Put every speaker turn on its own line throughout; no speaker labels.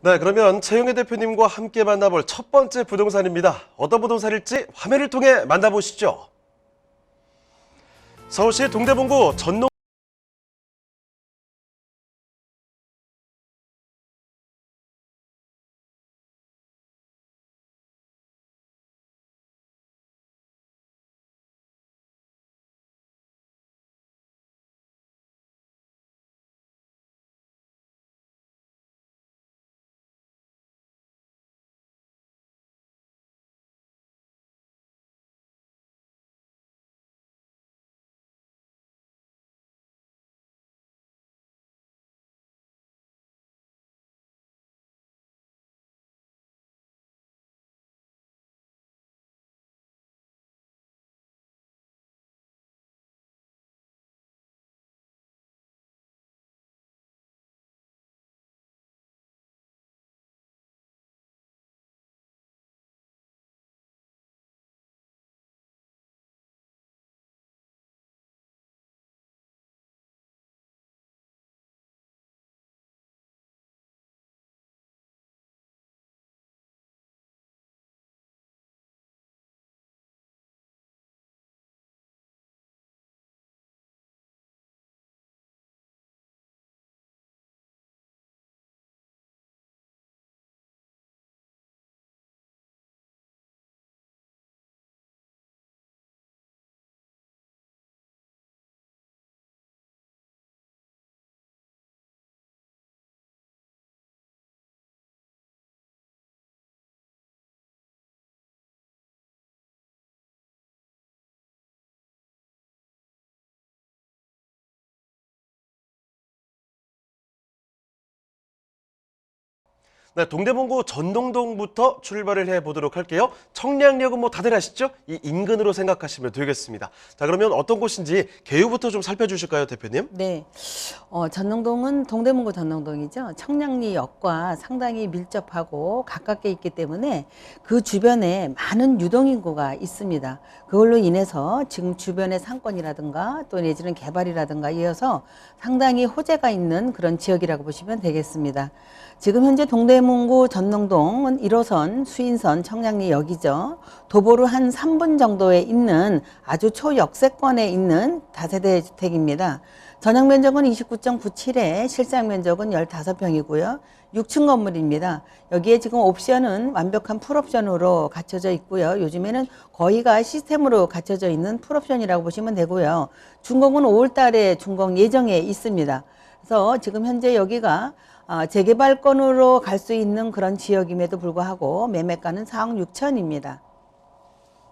네, 그러면 최영애 대표님과 함께 만나볼 첫 번째 부동산입니다. 어떤 부동산일지 화면을 통해 만나보시죠. 서울시 동대문구 전농 네, 동대문구 전동동부터 출발을 해 보도록 할게요. 청량역은 뭐 다들 아시죠? 이 인근으로 생각하시면 되겠습니다. 자, 그러면 어떤 곳인지 개요부터 좀 살펴주실까요, 대표님?
네. 어, 전농동은 동대문구 전농동이죠. 청량리역과 상당히 밀접하고 가깝게 있기 때문에 그 주변에 많은 유동인구가 있습니다. 그걸로 인해서 지금 주변의 상권이라든가 또 내지는 개발이라든가 이어서 상당히 호재가 있는 그런 지역이라고 보시면 되겠습니다. 지금 현재 동대문 구 전농동은 1호선 수인선 청량리 역이죠. 도보로 한 3분 정도에 있는 아주 초역세권에 있는 다세대 주택입니다. 전용 면적은 29.97에 실상 면적은 15평이고요. 6층 건물입니다. 여기에 지금 옵션은 완벽한 풀옵션으로 갖춰져 있고요. 요즘에는 거의가 시스템으로 갖춰져 있는 풀옵션이라고 보시면 되고요. 준공은 5월 달에 준공 예정에 있습니다. 그래서 지금 현재 여기가 아, 재개발권으로 갈 수 있는 그런 지역임에도 불구하고 매매가는 4억 6천입니다.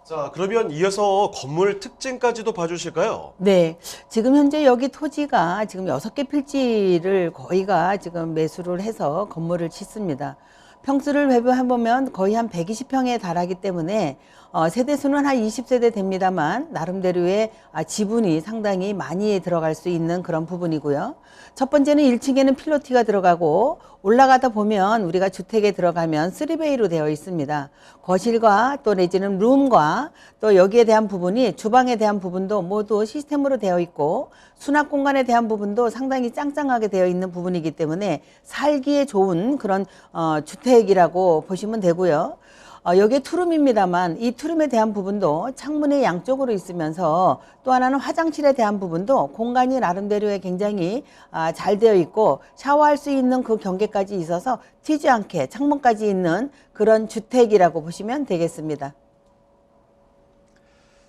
자, 그러면 이어서 건물 특징까지도 봐주실까요?
네. 지금 현재 여기 토지가 지금 여섯 개 필지를 거의가 지금 매수를 해서 건물을 짓습니다. 평수를 배분해보면 거의 한 120평에 달하기 때문에 어, 세대수는 한 20세대 됩니다만 나름대로의 아, 지분이 상당히 많이 들어갈 수 있는 그런 부분이고요. 첫 번째는 1층에는 필로티가 들어가고 올라가다 보면 우리가 주택에 들어가면 3베이로 되어 있습니다. 거실과 또 내지는 룸과 또 여기에 대한 부분이 주방에 대한 부분도 모두 시스템으로 되어 있고 수납 공간에 대한 부분도 상당히 짱짱하게 되어 있는 부분이기 때문에 살기에 좋은 그런 어, 주택이라고 보시면 되고요. 어, 여기에 투룸입니다만 이 투룸에 대한 부분도 창문의 양쪽으로 있으면서 또 하나는 화장실에 대한 부분도 공간이 나름대로의 굉장히 아, 잘 되어 있고 샤워할 수 있는 그 경계까지 있어서 튀지 않게 창문까지 있는 그런 주택이라고 보시면 되겠습니다.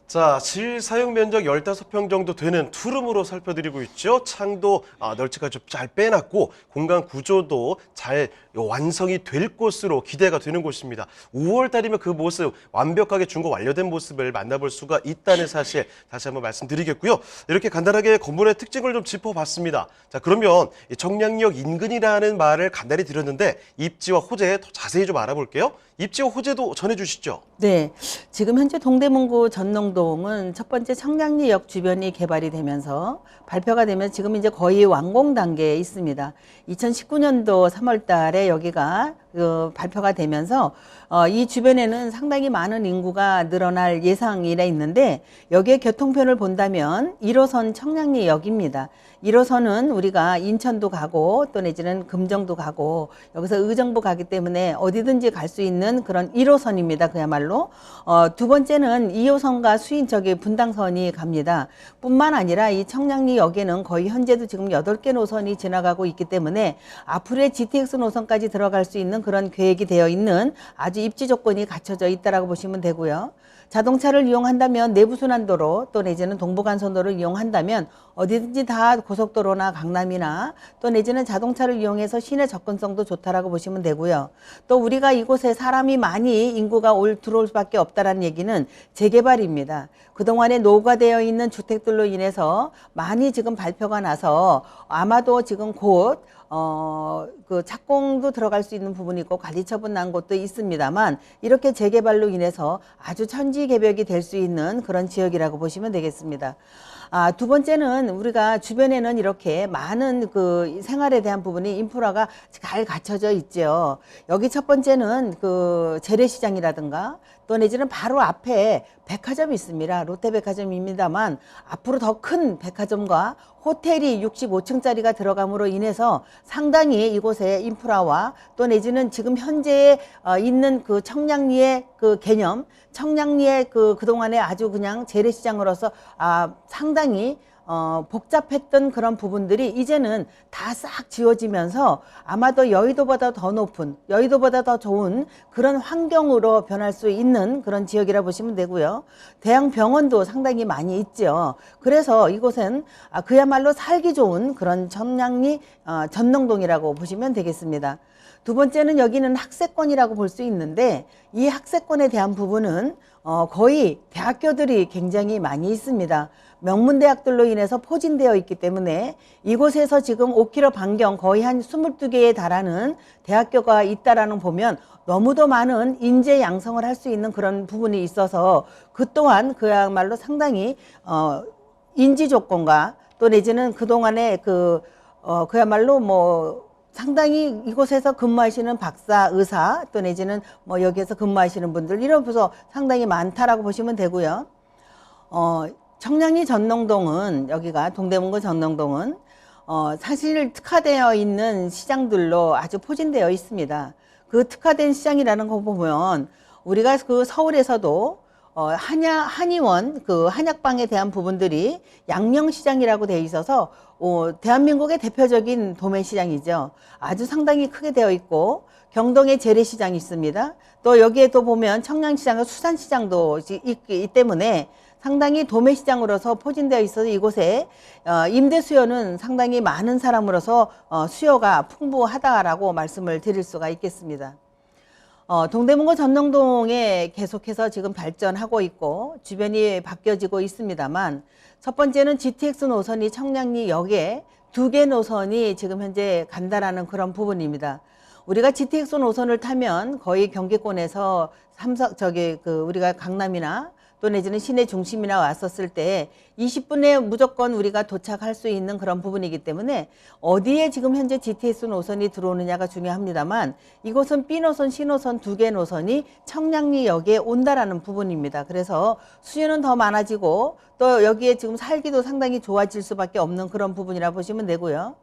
자, 실 사용 면적 15평 정도 되는 투룸으로 살펴드리고 있죠. 창도 아, 널찍하게 좀 잘 빼놨고 공간 구조도 잘 완성이 될 곳으로 기대가 되는 곳입니다. 5월 달이면 그 모습 완벽하게 준거 완료된 모습을 만나볼 수가 있다는 사실 다시 한번 말씀드리겠고요. 이렇게 간단하게 건물의 특징을 좀 짚어봤습니다. 자, 그러면 이 청량역 인근이라는 말을 간단히 드렸는데 입지와 호재 더 자세히 좀 알아볼게요. 입지와 호재도 전해주시죠.
네. 지금 현재 동대문구 전농동은 첫 번째 청량리역 주변이 개발이 되면서 발표가 되면 지금 이제 거의 완공 단계에 있습니다. 2019년도 3월 달에 여기가 그 발표가 되면서 어, 이 주변에는 상당히 많은 인구가 늘어날 예상이라 있는데 여기에 교통편을 본다면 1호선 청량리역입니다. 1호선은 우리가 인천도 가고 또 내지는 금정도 가고 여기서 의정부 가기 때문에 어디든지 갈 수 있는 그런 1호선입니다. 그야말로 어, 두 번째는 2호선과 수인 저기 분당선이 갑니다. 뿐만 아니라 이 청량리역에는 거의 현재도 지금 8개 노선이 지나가고 있기 때문에 앞으로의 GTX 노선까지 들어갈 수 있는 그런 계획이 되어 있는 아주 입지 조건이 갖춰져 있다라고 보시면 되고요. 자동차를 이용한다면 내부순환도로 또 내지는 동부간선도를 이용한다면 어디든지 다 고속도로나 강남이나 또 내지는 자동차를 이용해서 시내 접근성도 좋다라고 보시면 되고요. 또 우리가 이곳에 사람이 많이 인구가 올 들어올 수밖에 없다라는 얘기는 재개발입니다. 그동안에 노후화되어 있는 주택들로 인해서 많이 지금 발표가 나서 아마도 지금 곧 어, 그 착공도 들어갈 수 있는 부분이 있고 관리 처분 난 곳도 있습니다만 이렇게 재개발로 인해서 아주 천지 개벽이 될 수 있는 그런 지역이라고 보시면 되겠습니다. 아, 두 번째는 우리가 주변에는 이렇게 많은 그 생활에 대한 부분이 인프라가 잘 갖춰져 있죠. 여기 첫 번째는 그 재래시장이라든가 또 내지는 바로 앞에 백화점이 있습니다. 롯데백화점입니다만 앞으로 더 큰 백화점과 호텔이 65층짜리가 들어감으로 인해서 상당히 이곳의 인프라와 또 내지는 지금 현재 어, 있는 그 청량리의 그 개념, 청량리의 그 그동안에 아주 그냥 재래시장으로서 아, 상당히 어, 복잡했던 그런 부분들이 이제는 다 싹 지워지면서 아마도 여의도보다 더 높은, 여의도보다 더 좋은 그런 환경으로 변할 수 있는 그런 지역이라 보시면 되고요. 대형병원도 상당히 많이 있죠. 그래서 이곳은 아, 그야말로 살기 좋은 그런 전량리 어, 전농동이라고 보시면 되겠습니다. 두 번째는 여기는 학세권이라고 볼 수 있는데 이 학세권에 대한 부분은 어, 거의 대학교들이 굉장히 많이 있습니다. 명문대학들로 인해서 포진되어 있기 때문에 이곳에서 지금 5km 반경 거의 한 22개에 달하는 대학교가 있다라는 보면 너무도 많은 인재 양성을 할 수 있는 그런 부분이 있어서 그 또한 그야말로 상당히 어, 인지 조건과 또 내지는 그동안에 그, 어, 그야말로 뭐 상당히 이곳에서 근무하시는 박사, 의사 또 내지는 뭐 여기에서 근무하시는 분들 이런 부서 상당히 많다라고 보시면 되고요. 어, 청량리 전농동은 여기가 동대문구 전농동은 어, 사실 특화되어 있는 시장들로 아주 포진되어 있습니다. 그 특화된 시장이라는 거 보면 우리가 그 서울에서도 어, 한야, 한의원, 그 한약방에 대한 부분들이 양명시장이라고 돼 있어서, 어, 대한민국의 대표적인 도매시장이죠. 아주 상당히 크게 되어 있고, 경동에 재래시장이 있습니다. 또 여기에 또 보면 청량시장과 수산시장도 있기 때문에 상당히 도매 시장으로서 포진되어 있어서 이곳에 어, 임대 수요는 상당히 많은 사람으로서 어, 수요가 풍부하다라고 말씀을 드릴 수가 있겠습니다. 어, 동대문구 전농동에 계속해서 지금 발전하고 있고 주변이 바뀌어지고 있습니다만 첫 번째는 GTX 노선이 청량리 역에 두 개 노선이 지금 현재 간다라는 그런 부분입니다. 우리가 GTX 노선을 타면 거의 경기권에서 삼성 저기 그 우리가 강남이나 또 내지는 시내 중심이나 왔었을 때 20분에 무조건 우리가 도착할 수 있는 그런 부분이기 때문에 어디에 지금 현재 GTS 노선이 들어오느냐가 중요합니다만 이곳은 B 노선, C 노선 두 개 노선이 청량리역에 온다라는 부분입니다. 그래서 수요는 더 많아지고 또 여기에 지금 살기도 상당히 좋아질 수밖에 없는 그런 부분이라 보시면 되고요.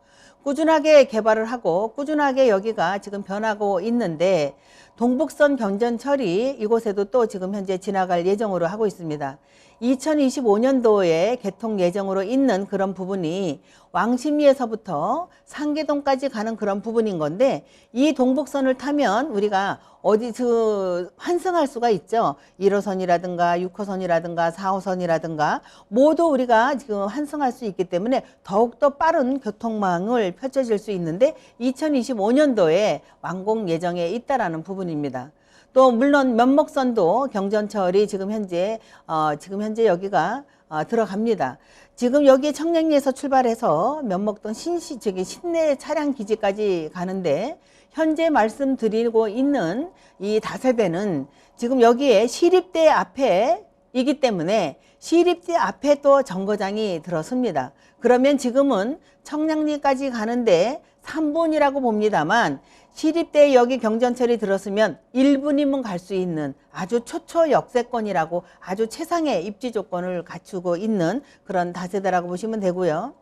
꾸준하게 개발을 하고 꾸준하게 여기가 지금 변하고 있는데 동북선 경전 철이 이곳에도 또 지금 현재 지나갈 예정으로 하고 있습니다. 2025년도에 개통 예정으로 있는 그런 부분이 왕십리에서부터 상계동까지 가는 그런 부분인 건데 이 동북선을 타면 우리가 어디 그 환승할 수가 있죠. 1호선이라든가 6호선이라든가 4호선이라든가 모두 우리가 지금 환승할 수 있기 때문에 더욱더 빠른 교통망을 펼쳐질 수 있는데 2025년도에 완공 예정에 있다라는 부분입니다. 또 물론 면목선도 경전철이 지금 현재 어, 지금 현재 여기가 어, 들어갑니다. 지금 여기 청량리에서 출발해서 면목동 신시 저기 신내 차량 기지까지 가는데 현재 말씀드리고 있는 이 다세대는 지금 여기에 시립대 앞에 이기 때문에 시립대 앞에 또 정거장이 들어섭니다. 그러면 지금은 청량리까지 가는데 3분이라고 봅니다만 시립대 여기 경전철이 들었으면 1분이면 갈 수 있는 아주 초초 역세권이라고 아주 최상의 입지 조건을 갖추고 있는 그런 다세대라고 보시면 되고요.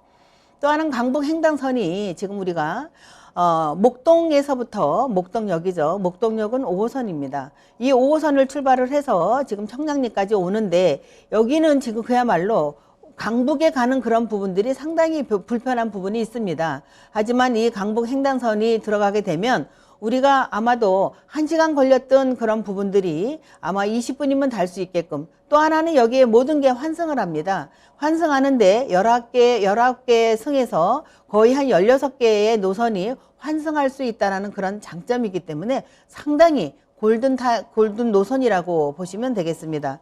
또 하나는 강북 횡단선이 지금 우리가 어, 목동에서부터 목동역이죠. 목동역은 5호선입니다. 이 5호선을 출발을 해서 지금 청량리까지 오는데 여기는 지금 그야말로 강북에 가는 그런 부분들이 상당히 부- 불편한 부분이 있습니다. 하지만 이 강북 횡단선이 들어가게 되면 우리가 아마도 한시간 걸렸던 그런 부분들이 아마 20분이면 달 수 있게끔 또 하나는 여기에 모든 게 환승을 합니다. 환승하는데 11개, 19개 승에서 거의 한 16개의 노선이 환승할 수 있다는 그런 장점이기 때문에 상당히 골든 타, 골든 노선이라고 보시면 되겠습니다.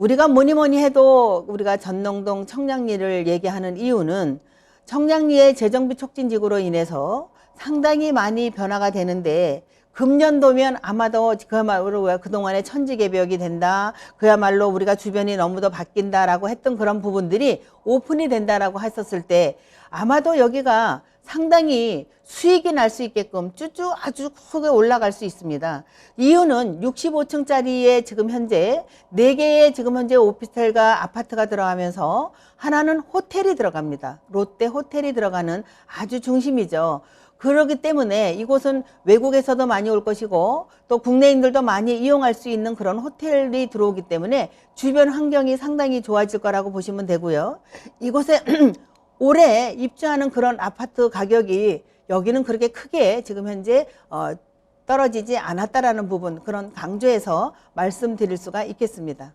우리가 뭐니 뭐니 해도 우리가 전농동 청량리를 얘기하는 이유는 청량리의 재정비 촉진지구로 인해서 상당히 많이 변화가 되는데 금년도면 아마도 그야말로 왜 그동안에 천지개벽이 된다. 그야말로 우리가 주변이 너무도 바뀐다라고 했던 그런 부분들이 오픈이 된다라고 했었을 때 아마도 여기가 상당히 수익이 날 수 있게끔 쭈쭈 아주 크게 올라갈 수 있습니다. 이유는 65층짜리에 지금 현재 4개의 지금 현재 오피스텔과 아파트가 들어가면서 하나는 호텔이 들어갑니다. 롯데 호텔이 들어가는 아주 중심이죠. 그렇기 때문에 이곳은 외국에서도 많이 올 것이고 또 국내인들도 많이 이용할 수 있는 그런 호텔이 들어오기 때문에 주변 환경이 상당히 좋아질 거라고 보시면 되고요. 이곳에 올해 입주하는 그런 아파트 가격이 여기는 그렇게 크게 지금 현재 어, 떨어지지 않았다라는 부분 그런 강조해서 말씀드릴 수가 있겠습니다.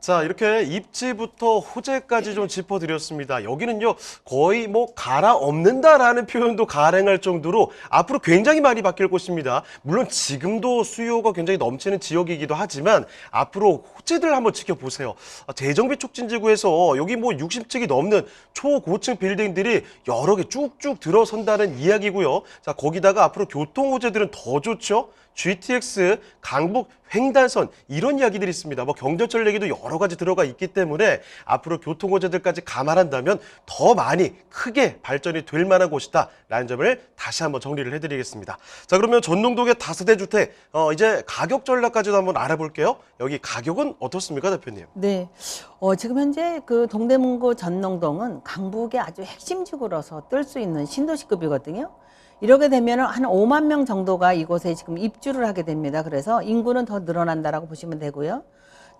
자, 이렇게 입지부터 호재까지 좀 짚어드렸습니다. 여기는요, 거의 뭐 갈아엎는다라는 표현도 가능할 정도로 앞으로 굉장히 많이 바뀔 곳입니다. 물론 지금도 수요가 굉장히 넘치는 지역이기도 하지만 앞으로 호재들 한번 지켜보세요. 아, 재정비 촉진지구에서 여기 뭐 60층이 넘는 초고층 빌딩들이 여러 개 쭉쭉 들어선다는 이야기고요. 자, 거기다가 앞으로 교통 호재들은 더 좋죠. GTX, 강북, 횡단선 이런 이야기들이 있습니다. 뭐 경전철 얘기도 여러 가지 들어가 있기 때문에 앞으로 교통 호재들까지 감안한다면 더 많이 크게 발전이 될 만한 곳이다라는 점을 다시 한번 정리를 해드리겠습니다. 자 그러면 전농동의 다세대 주택 어, 이제 가격 전략까지도 한번 알아볼게요. 여기 가격은 어떻습니까, 대표님?
네. 어, 지금 현재 그 동대문구 전농동은 강북의 아주 핵심 지구로서 뜰 수 있는 신도시급이거든요. 이렇게 되면 한 5만 명 정도가 이곳에 지금 입주를 하게 됩니다. 그래서 인구는 더 늘어난다라고 보시면 되고요.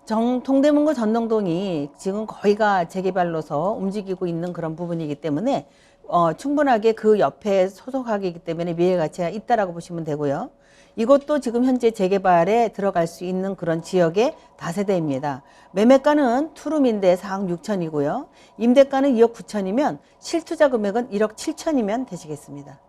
정, 동대문구 전농동이 지금 거의가 재개발로서 움직이고 있는 그런 부분이기 때문에 어, 충분하게 그 옆에 소속하기 때문에 미래 가치가 있다라고 보시면 되고요. 이것도 지금 현재 재개발에 들어갈 수 있는 그런 지역의 다세대입니다. 매매가는 투룸인데 4억 6천이고요. 임대가는 2억 9천이면 실투자 금액은 1억 7천이면 되시겠습니다.